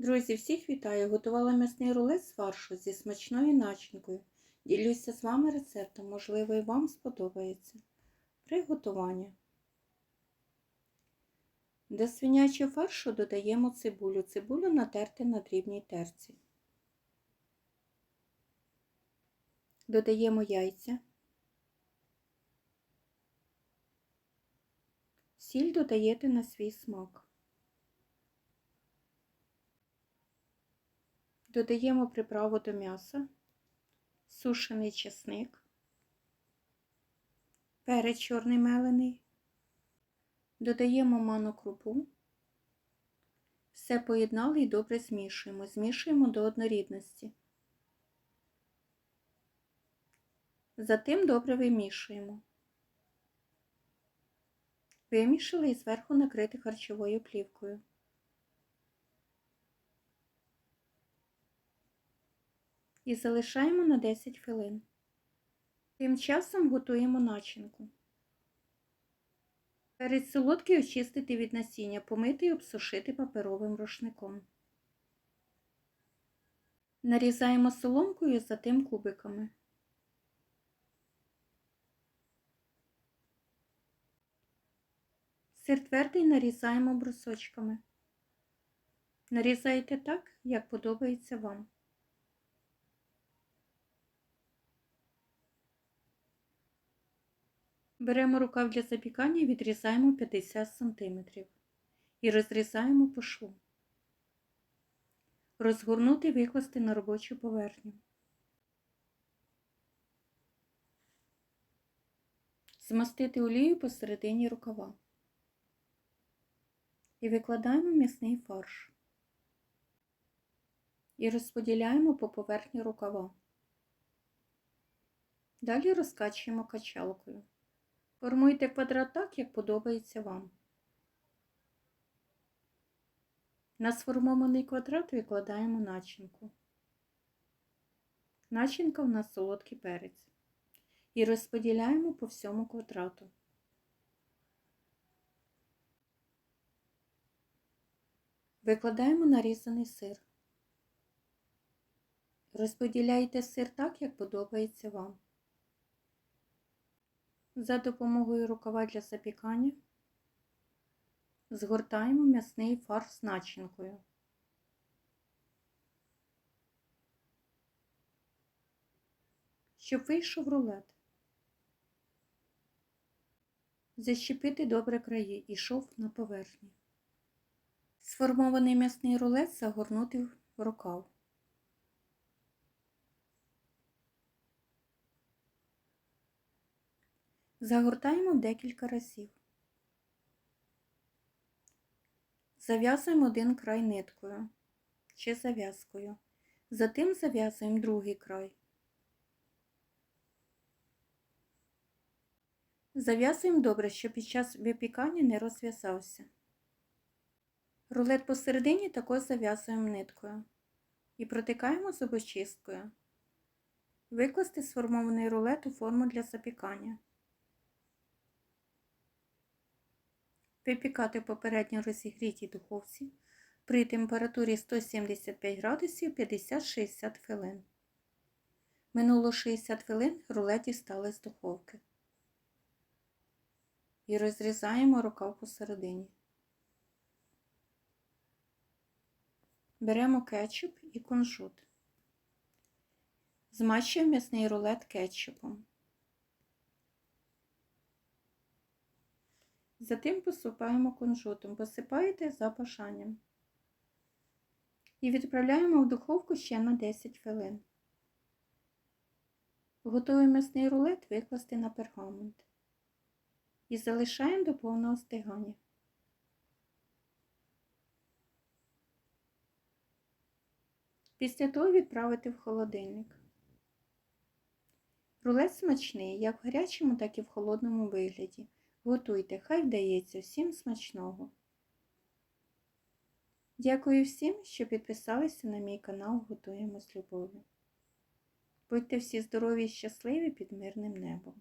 Друзі, всіх вітаю! Готувала м'ясний рулет з фаршу зі смачною начинкою. Ділюся з вами рецептом, можливо, і вам сподобається. Приготування. До свинячого фаршу додаємо цибулю. Цибулю натерти на дрібній терці. Додаємо яйця. Сіль додаєте на свій смак. Додаємо приправу до м'яса, сушений чесник, перець чорний мелений, додаємо ману крупу, все поєднали і добре змішуємо. Змішуємо до однорідності. Затим добре вимішуємо. Вимішали і зверху накрити харчовою плівкою. І залишаємо на 10 хвилин. Тим часом готуємо начинку. Перець солодкий очистити від насіння, помити і обсушити паперовим рушником. Нарізаємо соломкою затим кубиками. Сир твердий нарізаємо брусочками. Нарізайте так, як подобається вам. Беремо рукав для запікання і відрізаємо 50 см і розрізаємо по шву. Розгорнути викласти на робочу поверхню. Змастити олію посередині рукава. І викладаємо м'ясний фарш. І розподіляємо по поверхні рукава. Далі розкачуємо качалкою. Формуйте квадрат так, як подобається вам. На сформований квадрат викладаємо начинку. Начинка у нас солодкий перець. І розподіляємо по всьому квадрату. Викладаємо нарізаний сир. Розподіляйте сир так, як подобається вам. За допомогою рукава для запікання згортаємо м'ясний фарш начинкою. Щоб вийшов рулет. Защепити добре краї і шов на поверхні. Сформований м'ясний рулет загорнути в рукав. Загортаємо декілька разів. Зав'язуємо один край ниткою чи зав'язкою. Затим зав'язуємо другий край. Зав'язуємо добре, щоб під час випікання не розв'язався. Рулет посередині також зав'язуємо ниткою і протикаємо зубочисткою. Викласти сформований рулет у форму для запікання. Випікати попередньо розігрітій духовці при температурі 175 градусів 50-60 хвилин. Минуло 60 хвилин рулет дістали з духовки. І розрізаємо рукав посередині. Беремо кетчуп і кунжут. Змащуємо м'ясний рулет кетчупом. Затим посипаємо кунжутом, посипаєте за бажанням. І відправляємо в духовку ще на 10 хвилин. Готовий м'ясний рулет викласти на пергамент. І залишаємо до повного стигання. Після того відправити в холодильник. Рулет смачний як в гарячому, так і в холодному вигляді. Готуйте, хай вдається всім смачного. Дякую всім, що підписалися на мій канал Готуємо з любов'ю. Будьте всі здорові і щасливі під мирним небом.